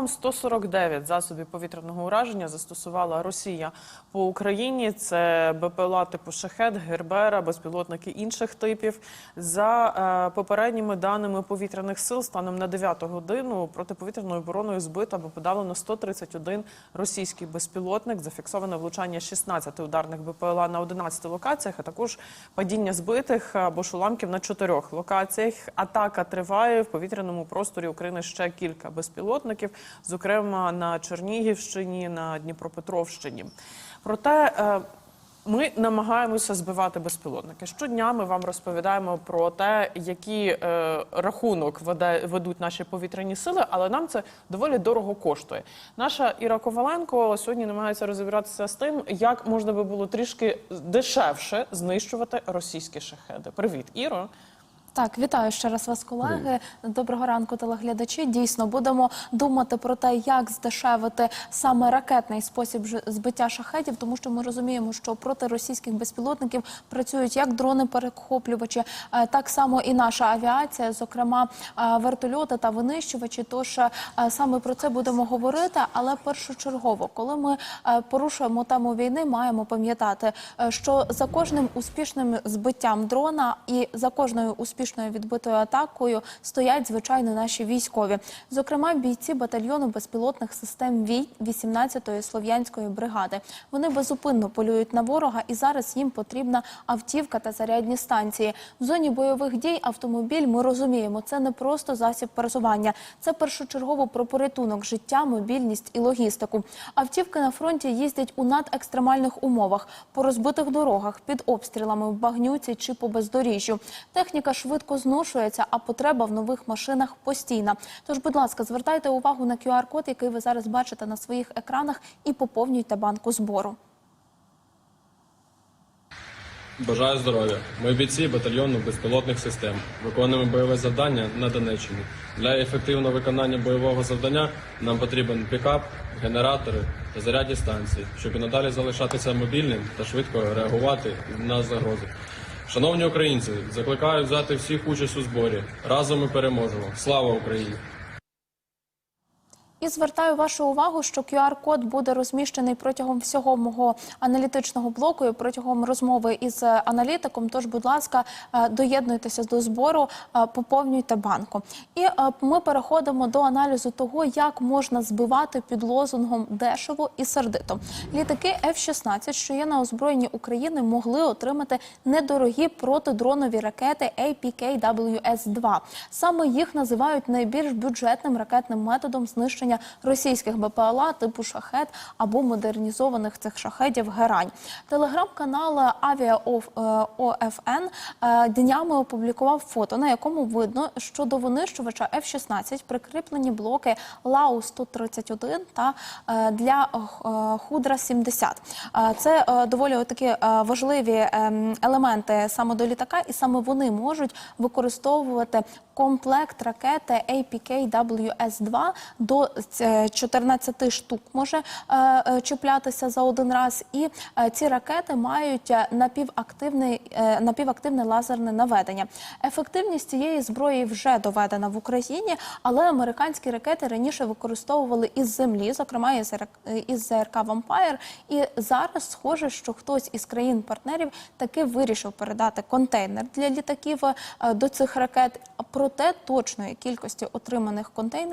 Загалом 149 засобів повітряного ураження застосувала Росія по Україні. Це БПЛА типу Шахет, Гербера, безпілотники інших типів. За е, попередніми даними повітряних сил, станом на 9 годину протиповітряною обороною збито або подавлено 131 російський безпілотник. Зафіксовано влучання 16 ударних БПЛА на 11 локаціях, а також падіння збитих або ж уламків на чотирьох локаціях. Атака триває в повітряному просторі України ще кілька безпілотників, зокрема на Чернігівщині, на Дніпропетровщині. Проте е, ми намагаємося збивати безпілотники. Щодня ми вам розповідаємо про те, який е, рахунок веде, ведуть наші повітряні сили, але нам це доволі дорого коштує. Наша Іра Коваленко сьогодні намагається розібратися з тим, як можна би було трішки дешевше знищувати російські шахеди. Привіт, Іро. Так, вітаю ще раз вас, колеги. Доброго ранку, телеглядачі. Дійсно, будемо думати про те, як здешевити саме ракетний спосіб збиття шахетів, тому що ми розуміємо, що проти російських безпілотників працюють як дрони-перехоплювачі, е, так само і наша авіація, зокрема е, вертольоти та винищувачі. Тож е, саме про це будемо говорити. Але першочергово, коли ми порушуємо тему війни, маємо пам'ятати, що за кожним успішним збиттям дрона і за кожною успішною відбитою атакою стоять звичайно наші військові, зокрема бійці батальйону безпілотних систем Вій 18-ї слов'янської бригади. Вони безупинно полюють на ворога, і зараз їм потрібна автівка та зарядні станції. В зоні бойових дій автомобіль ми розуміємо, це не просто засіб пересування, це першочергово про порятунок життя, мобільність і логістику. Автівки на фронті їздять у надекстремальних умовах по розбитих дорогах, під обстрілами в багнюці чи по бездоріжжю. Техніка швидко зношується, а потреба в нових машинах постійна. Тож, будь ласка, звертайте увагу на QR-код, який ви зараз бачите на своїх екранах, і поповнюйте банку збору. Бажаю здоров'я. Ми бійці батальйону безпілотних систем. Виконуємо бойове завдання на Донеччині. Для ефективного виконання бойового завдання нам потрібен пікап, генератори та зарядні станції, щоб і надалі залишатися мобільним та швидко реагувати на загрози. Шановні українці, закликаю взяти всіх участь у зборі. Разом ми переможемо. Слава Україні! І звертаю вашу увагу, що QR-код буде розміщений протягом всього мого аналітичного блоку і протягом розмови із е, аналітиком. Тож, будь ласка, е, доєднуйтеся до збору, е, поповнюйте банку. І ми переходимо до аналізу того, як можна збивати під лозунгом дешево і сердито. Літаки F-16, що є на озброєнні України, могли отримати недорогі протидронові ракети APKWS-2. Саме їх називають найбільш бюджетним ракетним методом знищення російських БПЛА типу шахет або модернізованих цих шахетів Герань. Телеграм-канал Авіа ОФН е, днями опублікував фото, на якому видно, що до винищувача F-16 прикріплені блоки Лау-131 та е, для е, Худра-70. Е, Це е, доволі такі е, важливі ем, елементи саме до літака, і саме вони можуть використовувати комплект ракети APK-WS-2 до е, 14 штук може е, е, чіплятися за один раз. І е, ці ракети мають напівактивне лазерне наведення. Ефективність цієї зброї вже доведена в Україні, але американські ракети раніше використовували із землі, зокрема із РК із ЗРК «Вампайр». І зараз схоже, що хтось із країн-партнерів таки вирішив передати контейнер для літаків до цих ракет. Проте точної кількості отриманих контейнерів